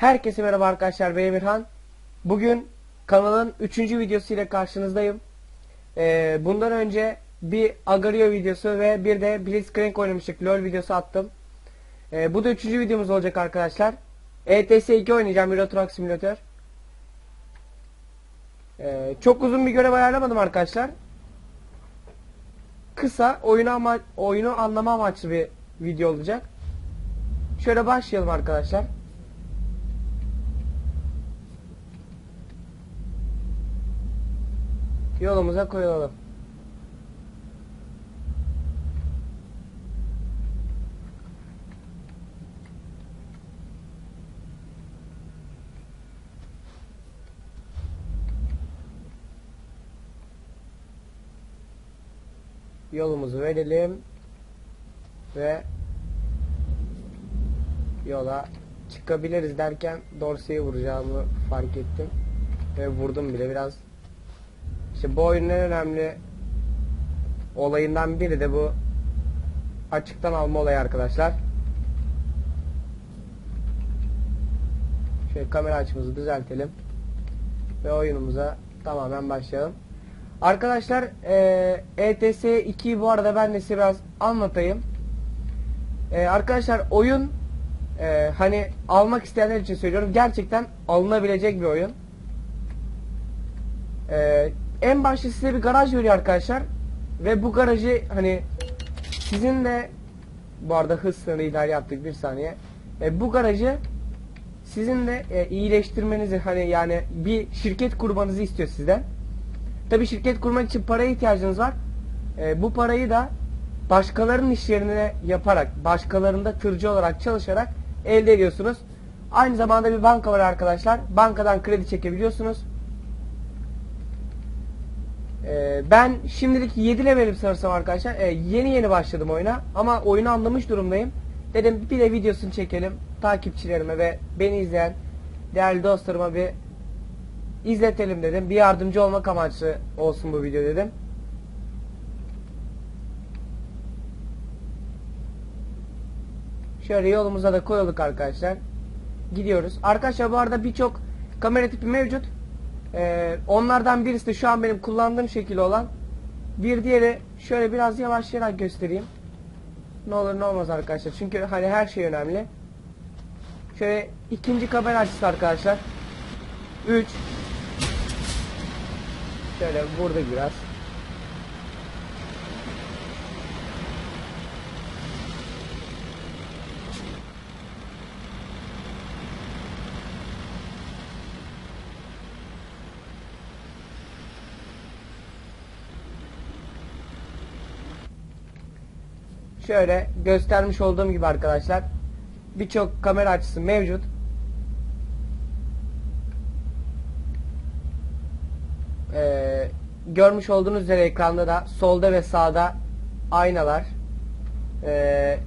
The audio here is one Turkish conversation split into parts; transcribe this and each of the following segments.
Herkese merhaba arkadaşlar ben Emirhan. Bugün kanalın 3. videosu ile karşınızdayım. Ee, bundan önce bir Agario videosu ve bir de Blitzcrank oynamıştık LoL videosu attım. Ee, bu da 3. videomuz olacak arkadaşlar. ETS 2 oynayacağım Euro Truck Simulator. Ee, çok uzun bir görev ayarlamadım arkadaşlar. Kısa oyunu ama oyunu anlama amaçlı bir video olacak. Şöyle başlayalım arkadaşlar. Yolumuza koyulalım. Yolumuzu verelim ve yola çıkabiliriz derken Dorsey'i vuracağımı fark ettim ve vurdum bile biraz işte bu oyunun en önemli olayından biri de bu açıktan alma olayı arkadaşlar. Şöyle kamera açımızı düzeltelim. Ve oyunumuza tamamen başlayalım. Arkadaşlar eee ETS 2'yi bu arada ben de size biraz anlatayım. Eee, arkadaşlar oyun eee, hani almak isteyenler için söylüyorum. Gerçekten alınabilecek bir oyun. Eee en başta size bir garaj veriyor arkadaşlar. Ve bu garajı hani sizin de bu arada hız sınırı ihlali yaptık bir saniye. E, bu garajı sizin de e, iyileştirmenizi hani yani bir şirket kurmanızı istiyor sizden. Tabi şirket kurmak için paraya ihtiyacınız var. E, bu parayı da başkalarının iş yerine yaparak, başkalarında tırcı olarak çalışarak elde ediyorsunuz. Aynı zamanda bir banka var arkadaşlar. Bankadan kredi çekebiliyorsunuz. Ee, ben şimdilik 7 levelim sanırsam arkadaşlar. Ee, yeni yeni başladım oyuna. Ama oyunu anlamış durumdayım. Dedim bir de videosunu çekelim. Takipçilerime ve beni izleyen değerli dostlarıma bir izletelim dedim. Bir yardımcı olmak amaçlı olsun bu video dedim. Şöyle yolumuza da koyulduk arkadaşlar. Gidiyoruz. Arkadaşlar bu arada birçok kamera tipi mevcut. Ee, onlardan birisi de şu an benim kullandığım şekil olan. Bir diğeri şöyle biraz yavaşlayarak göstereyim. Ne olur ne olmaz arkadaşlar. Çünkü hani her şey önemli. Şöyle ikinci kamera açısı arkadaşlar. 3 Şöyle vurduk biraz. Şöyle göstermiş olduğum gibi arkadaşlar birçok kamera açısı mevcut. Ee, görmüş olduğunuz üzere ekranda da solda ve sağda aynalar. Ee,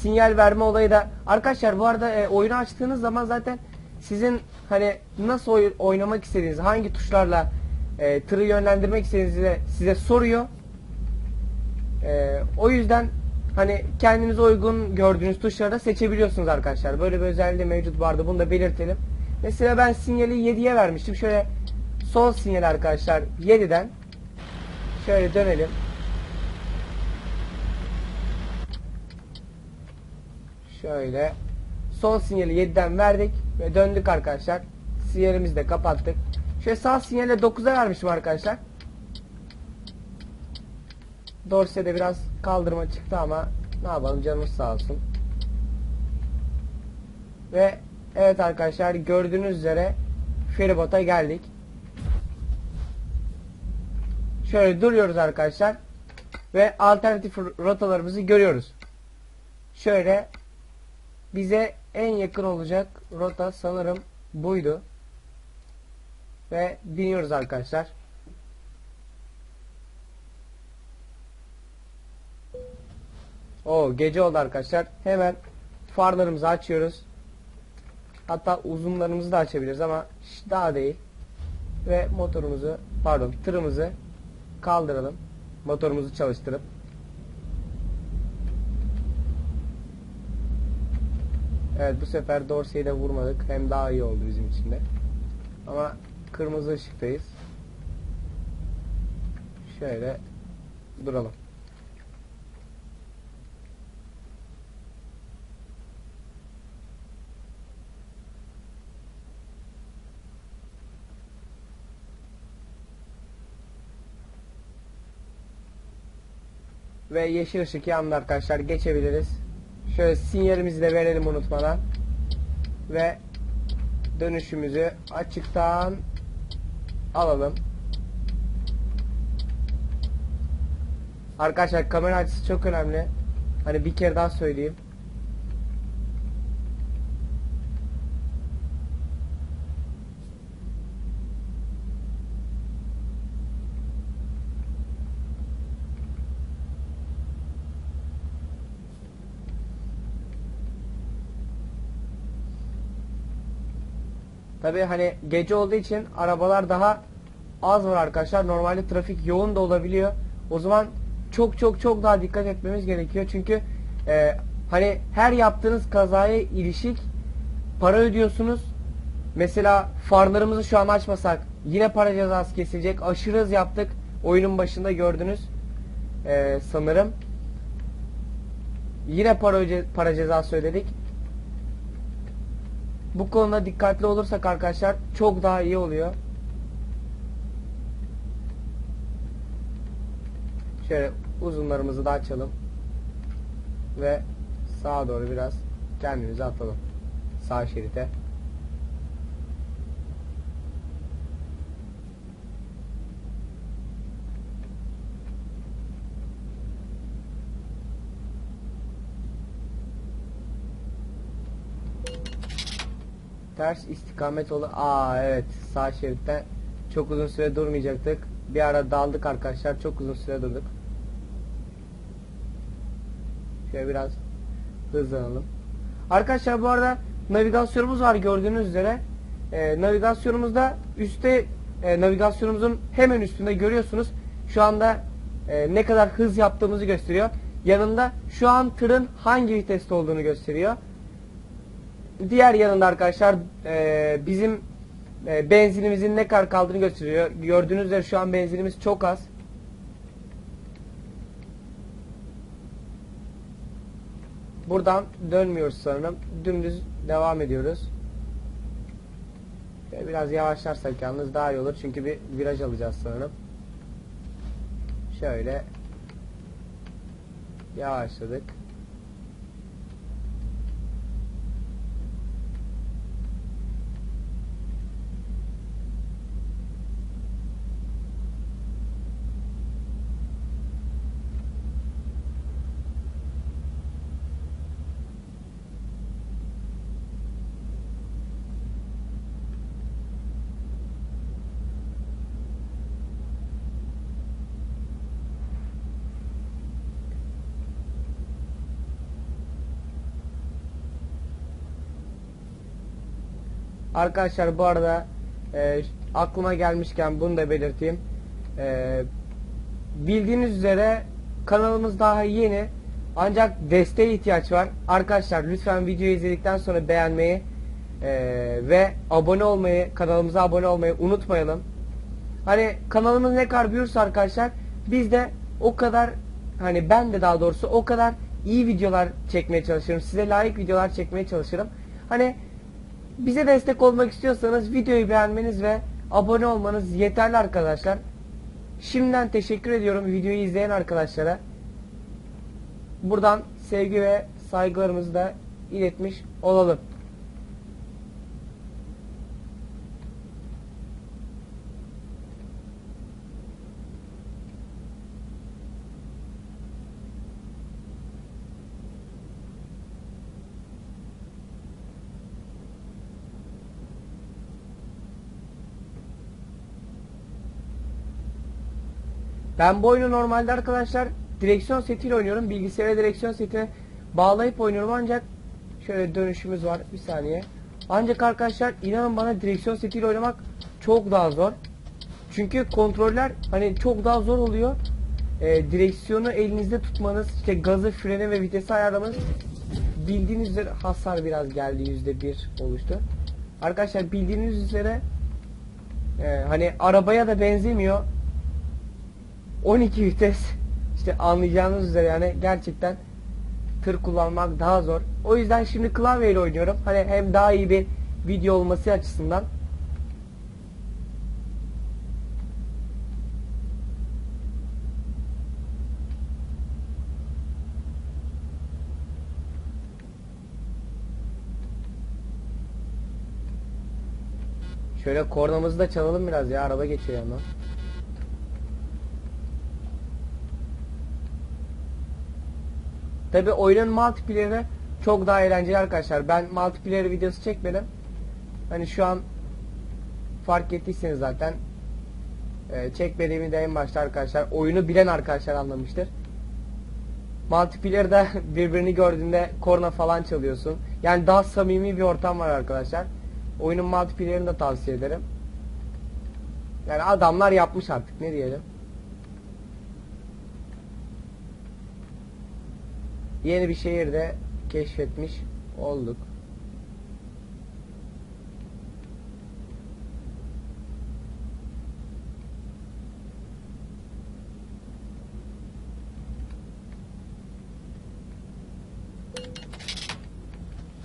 sinyal verme olayı da arkadaşlar bu arada e, oyunu açtığınız zaman zaten sizin hani nasıl oy- oynamak istediğiniz hangi tuşlarla e, tırı yönlendirmek istediğinizi size soruyor. Ee, o yüzden hani kendinize uygun gördüğünüz tuşları da seçebiliyorsunuz arkadaşlar. Böyle bir özelliği mevcut vardı. Bunu da belirtelim. Mesela ben sinyali 7'ye vermiştim. Şöyle son sinyal arkadaşlar 7'den şöyle dönelim. Şöyle son sinyali 7'den verdik ve döndük arkadaşlar. Sinyalimizi de kapattık. Şöyle sağ sinyale 9'a vermişim arkadaşlar. Dorse'de biraz kaldırma çıktı ama ne yapalım canımız sağ olsun. Ve evet arkadaşlar gördüğünüz üzere feribota geldik. Şöyle duruyoruz arkadaşlar. Ve alternatif rotalarımızı görüyoruz. Şöyle bize en yakın olacak rota sanırım buydu. Ve biniyoruz arkadaşlar. O gece oldu arkadaşlar. Hemen farlarımızı açıyoruz. Hatta uzunlarımızı da açabiliriz ama daha değil. Ve motorumuzu pardon tırımızı kaldıralım. Motorumuzu çalıştırıp Evet bu sefer Dorsey'i de vurmadık. Hem daha iyi oldu bizim için de. Ama kırmızı ışıktayız. Şöyle duralım. Ve yeşil ışık yandı arkadaşlar. Geçebiliriz. Şöyle sinyalimizi de verelim unutmadan. Ve dönüşümüzü açıktan alalım. Arkadaşlar kamera açısı çok önemli. Hani bir kere daha söyleyeyim. Tabi hani gece olduğu için arabalar daha az var arkadaşlar. Normalde trafik yoğun da olabiliyor. O zaman çok çok çok daha dikkat etmemiz gerekiyor. Çünkü e, hani her yaptığınız kazaya ilişik para ödüyorsunuz. Mesela farlarımızı şu an açmasak yine para cezası kesilecek. Aşırı hız yaptık. Oyunun başında gördünüz. E, sanırım. Yine para, para cezası ödedik. Bu konuda dikkatli olursak arkadaşlar çok daha iyi oluyor. Şöyle uzunlarımızı da açalım. Ve sağa doğru biraz kendimizi atalım. Sağ şerite. Ters istikamet olu. Aa evet sağ şeritten çok uzun süre durmayacaktık. Bir ara daldık arkadaşlar. Çok uzun süre durduk. Şöyle biraz hızlanalım. Arkadaşlar bu arada navigasyonumuz var gördüğünüz üzere. Ee, navigasyonumuzda üstte e, navigasyonumuzun hemen üstünde görüyorsunuz. Şu anda e, ne kadar hız yaptığımızı gösteriyor. Yanında şu an tırın hangi viteste olduğunu gösteriyor. Diğer yanında arkadaşlar e, bizim e, benzinimizin ne kadar kaldığını gösteriyor. Gördüğünüz üzere şu an benzinimiz çok az. Buradan dönmüyoruz sanırım. Dümdüz devam ediyoruz. Şöyle biraz yavaşlarsak yalnız daha iyi olur. Çünkü bir viraj alacağız sanırım. Şöyle yavaşladık. Arkadaşlar bu arada e, aklıma gelmişken bunu da belirteyim. E, bildiğiniz üzere kanalımız daha yeni. Ancak desteğe ihtiyaç var. Arkadaşlar lütfen videoyu izledikten sonra beğenmeyi e, ve abone olmayı, kanalımıza abone olmayı unutmayalım. Hani kanalımız ne kadar büyürse arkadaşlar biz de o kadar hani ben de daha doğrusu o kadar iyi videolar çekmeye çalışırım. Size layık videolar çekmeye çalışırım. Hani bize destek olmak istiyorsanız videoyu beğenmeniz ve abone olmanız yeterli arkadaşlar. Şimdiden teşekkür ediyorum videoyu izleyen arkadaşlara. Buradan sevgi ve saygılarımızı da iletmiş olalım. Ben bu oyunu normalde arkadaşlar direksiyon setiyle oynuyorum. Bilgisayara direksiyon setine bağlayıp oynuyorum ancak şöyle dönüşümüz var bir saniye. Ancak arkadaşlar inanın bana direksiyon setiyle oynamak çok daha zor. Çünkü kontroller hani çok daha zor oluyor. Ee, direksiyonu elinizde tutmanız, işte gazı, freni ve vitesi ayarlamanız bildiğiniz üzere hasar biraz geldi yüzde bir oluştu. Arkadaşlar bildiğiniz üzere e, hani arabaya da benzemiyor. 12 vites işte anlayacağınız üzere yani gerçekten tır kullanmak daha zor. O yüzden şimdi klavyeyle oynuyorum. Hani hem daha iyi bir video olması açısından. Şöyle kornamızı da çalalım biraz ya araba geçiyor yandan. Tabi oyunun multiplayer'ı çok daha eğlenceli arkadaşlar. Ben multiplayer videosu çekmedim. Hani şu an fark ettiyseniz zaten e, çekmediğimi de en başta arkadaşlar oyunu bilen arkadaşlar anlamıştır. Multiplayer'da birbirini gördüğünde korna falan çalıyorsun. Yani daha samimi bir ortam var arkadaşlar. Oyunun multiplayer'ını da tavsiye ederim. Yani adamlar yapmış artık ne diyelim. Yeni bir şehirde keşfetmiş olduk.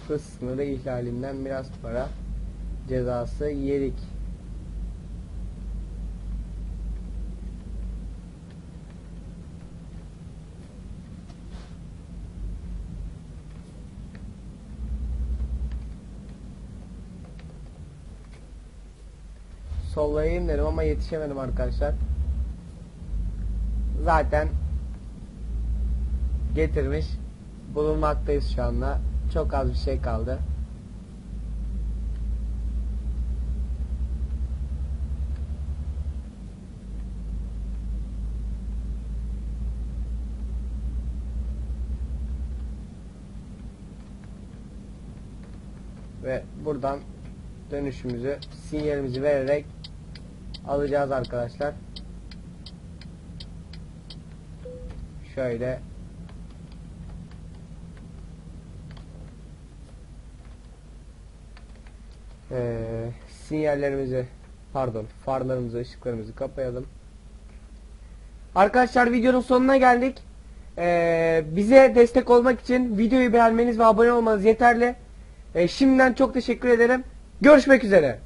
Hız sınırı ihlalinden biraz para cezası yedik. Sollayayım dedim ama yetişemedim arkadaşlar. Zaten getirmiş bulunmaktayız şu anda. Çok az bir şey kaldı. Ve buradan dönüşümüzü sinyalimizi vererek alacağız arkadaşlar. Şöyle Ee, sinyallerimizi pardon farlarımızı ışıklarımızı kapayalım. Arkadaşlar videonun sonuna geldik. Ee, bize destek olmak için videoyu beğenmeniz ve abone olmanız yeterli. Ee, şimdiden çok teşekkür ederim. Görüşmek üzere.